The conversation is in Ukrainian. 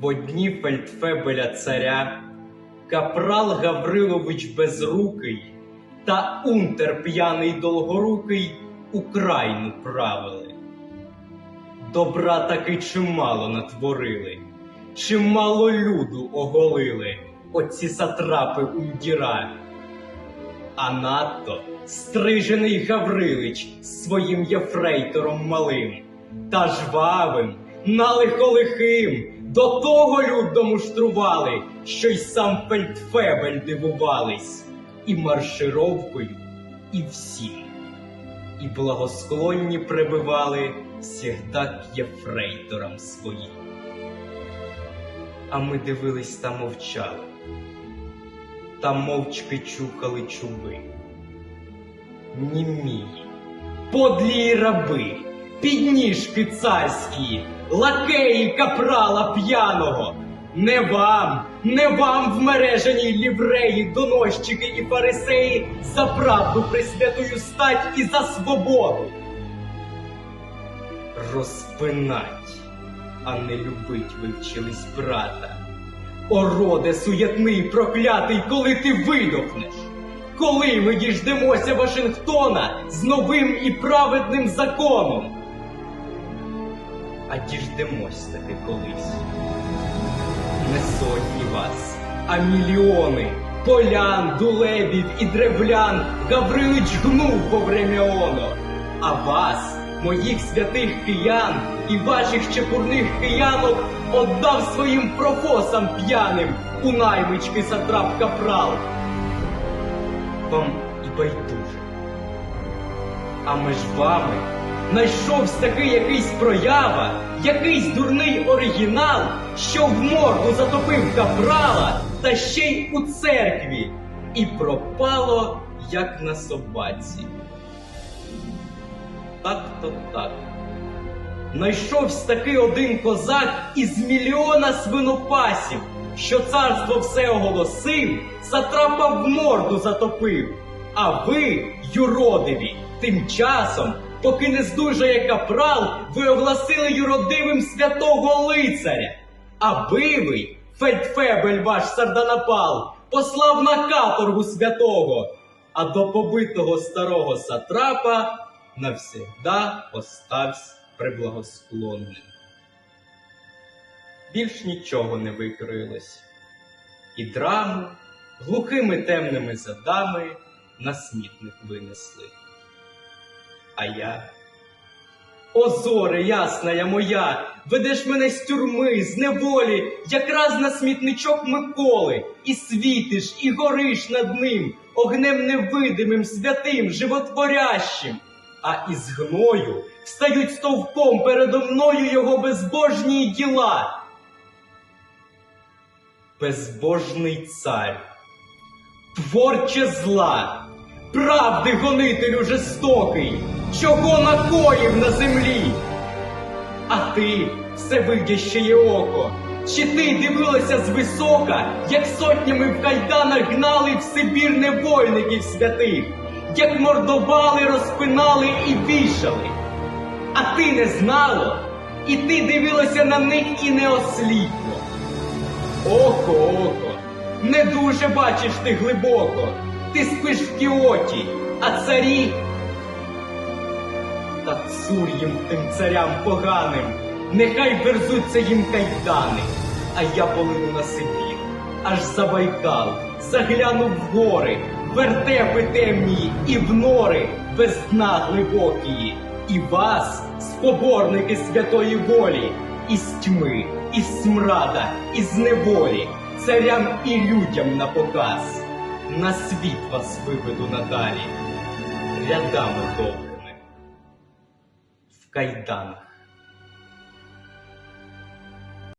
В одні фельдфебеля царя капрал Гаврилович Безрукий та унтер п'яний долгорукий Україну правили. Добра таки чимало натворили, чимало люду оголили оці сатрапи ундіра. А надто стрижений Гаврилич своїм єфрейтором малим та жвавим, налихолихим, до того люд муштрували, що й сам фельдфебель дивувались, і маршировкою, і всім, і благосклонні прибивали всігда к єфрейторам своїм. А ми дивились та мовчали. Та мовчки чухали чуби. Німії, подлі раби, підніжки царські, лакеї капрала п'яного. Не вам, не вам в мережаній лівреї, доносчики і фарисеї за правду присвятую стать і за свободу. Розпинать, а не любить ви вчились брата. Ороде суєтний проклятий, коли ти видохнеш. Коли ми діждемося Вашингтона з новим і праведним законом? А діждемось таки колись. Не сотні вас, а мільйони полян, дулебів і древлян Гаврилич гнув во времяоно. А вас, моїх святих киян і ваших чепурних киянок отдав своїм профосам п'яним у наймички сатрап капрал. Вам і байдуже. А між вами знайшовся такий якийсь проява, якийсь дурний оригінал, що в морду затопив капрала, та ще й у церкві, і пропало, як на собаці. Так то так. Найшовсь таки один козак із мільйона свинопасів, що царство все оголосив, сатрапа в морду затопив. А ви, юродиві, тим часом, поки не здужає капрал, ви огласили юродивим святого лицаря. А ви, фельдфебель ваш сарданапал, послав на каторгу святого, а до побитого старого сатрапа навсегда оставсь приблагосклонним. Більш нічого не викрилось, і драму глухими темними задами на смітник винесли. А я, о зоре ясная моя, ведеш мене з тюрми, з неволі, якраз на смітничок Миколи, і світиш, і гориш над ним, огнем невидимим, святим, животворящим. А із гною стають стовпом передо мною його безбожні діла. Безбожний цар, творче зла, правди гонителю жестокий, чого накоїв на землі. А ти, всевидяще око, чи ти дивилася звисока, як сотнями в кайданах гнали в Сибір невольників святих? як мордували, розпинали і вішали. А ти не знало, і ти дивилася на них і не осліпло. Око, око, не дуже бачиш ти глибоко, ти спиш в кіоті, а царі. Та цур їм тим царям поганим, нехай верзуться їм кайдани, а я полину на Сибір, аж за Байкал, загляну в гори вертепи темні і в нори без дна глибокії, і вас, споборники святої волі, із тьми, із смрада, із неволі, царям і людям на показ, на світ вас виведу надалі, рядами довгими, в кайданах